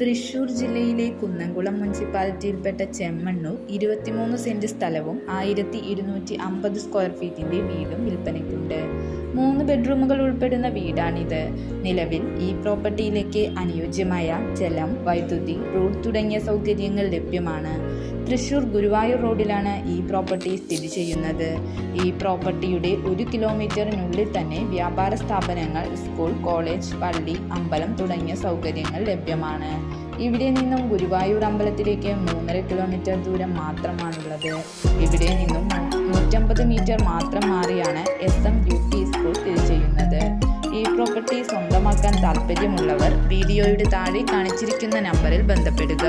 തൃശൂർ ജില്ലയിലെ കുന്നംകുളം മുനിസിപ്പാലിറ്റിയിൽപ്പെട്ട ചെമ്മണ്ണൂർ ഇരുപത്തിമൂന്ന് സെന്റ് സ്ഥലവും ആയിരത്തി ഇരുന്നൂറ്റി അമ്പത് സ്ക്വയർ ഫീറ്റിന്റെ വീടും വിൽപ്പനയ്ക്കുണ്ട്. ബെഡ്റൂമുകൾ ഉൾപ്പെടുന്ന വീടാണിത്. നിലവിൽ ഈ പ്രോപ്പർട്ടിയിലേക്ക് അനുയോജ്യമായ ജലം വൈദ്യുതി റോഡ് തുടങ്ങിയ സൗകര്യങ്ങൾ ലഭ്യമാണ്. തൃശൂർ ഗുരുവായൂർ റോഡിലാണ് ഈ പ്രോപ്പർട്ടി സ്ഥിതി ചെയ്യുന്നത്. ഈ പ്രോപ്പർട്ടിയുടെ ഒരു കിലോമീറ്ററിനുള്ളിൽ തന്നെ വ്യാപാര സ്ഥാപനങ്ങൾ സ്കൂൾ കോളേജ് പള്ളി അമ്പലം തുടങ്ങിയ സൗകര്യങ്ങൾ ലഭ്യമാണ്. ഇവിടെ നിന്നും ഗുരുവായൂർ അമ്പലത്തിലേക്ക് മൂന്നര കിലോമീറ്റർ ദൂരം മാത്രമാണുള്ളത്. ഇവിടെ നിന്നും മീറ്റർ മാത്രം മാറിയാണ് S M U P school സ്ഥിതി ചെയ്യുന്നത് ഈ പ്രോപ്പർട്ടി സ്വന്തമാക്കാൻ താല്പര്യമുള്ളവർ വീഡിയോയുടെ താഴെ കാണിച്ചിരിക്കുന്ന നമ്പറിൽ ബന്ധപ്പെടുക.